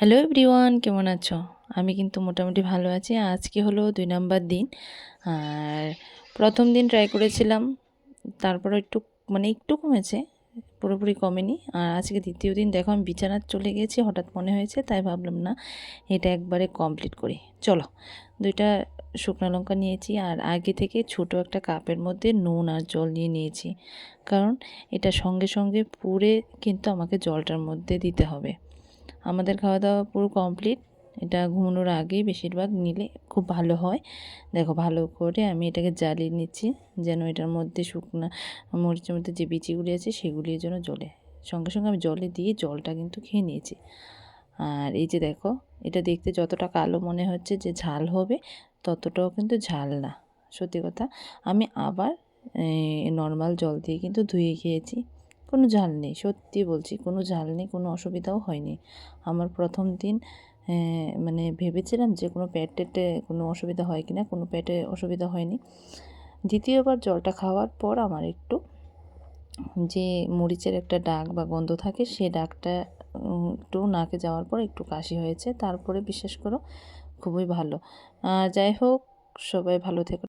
Hello everyone, কেমন আছো? আমি কিন্তু মোটামুটি ভালো আছি। আজকে হলো দুই নাম্বার দিন। আর প্রথম দিন ট্রাই করেছিলাম তারপর একটু মানে একটু কমেছে, পুরোপুরি কমেনি। আর আজকে দ্বিতীয় দিন, দেখো আমি বিছানার চলে গেছি, হঠাৎ মনে হয়েছে, তাই ভাবলাম না, এটা একবারে কমপ্লিট করি। চলো, দুইটা শুকনো লঙ্কা নিয়েছি, আর আগে থেকে ছোট একটা কাপের মধ্যে নুন আর জল নিয়ে নিয়েছি। কারণ এটা সঙ্গে সঙ্গে পুড়ে কিন্তু আমাকে জলটার মধ্যে দিতে হবে। আমাদের খাওয়া দাওয়া পুরো কমপ্লিট এটা ঘুমানোর আগেই বেশিরভাগ নিলে খুব ভালো হয়। দেখো ভালো করে আমি এটাকে জ্বালিয়ে নিচ্ছি, যেন এটার মধ্যে শুকনো মরিচের মধ্যে যে বিচিগুলি আছে সেগুলির জন্য জলে। সঙ্গে সঙ্গে আমি জলে দিয়ে জলটা কিন্তু খেয়ে নিয়েছি। আর এই যে দেখো, এটা দেখতে যতটা কালো মনে হচ্ছে যে ঝাল হবে, ততটাও কিন্তু ঝাল না। সত্যি কথা, আমি আবার নর্মাল জল দিয়ে কিন্তু ধুয়ে খেয়েছি। কোনো ঝাল নেই, সত্যি বলছি, কোনো ঝাল নেই, কোনো অসুবিধাও হয়নি। আমার প্রথম দিন মানে ভেবেছিলাম যে কোনো পেটেতে কোনো অসুবিধা হয় কি না কোনো পেটে অসুবিধা হয়নি। দ্বিতীয়বার জলটা খাওয়ার পর আমার একটু যে মরিচের একটা ডাক বা গন্ধ থাকে, সে ডাকটা একটু নাকে যাওয়ার পর একটু কাশি হয়েছে, তারপরে বিশেষ করো খুবই ভালো। যাই হোক, সবাই ভালো থেকো।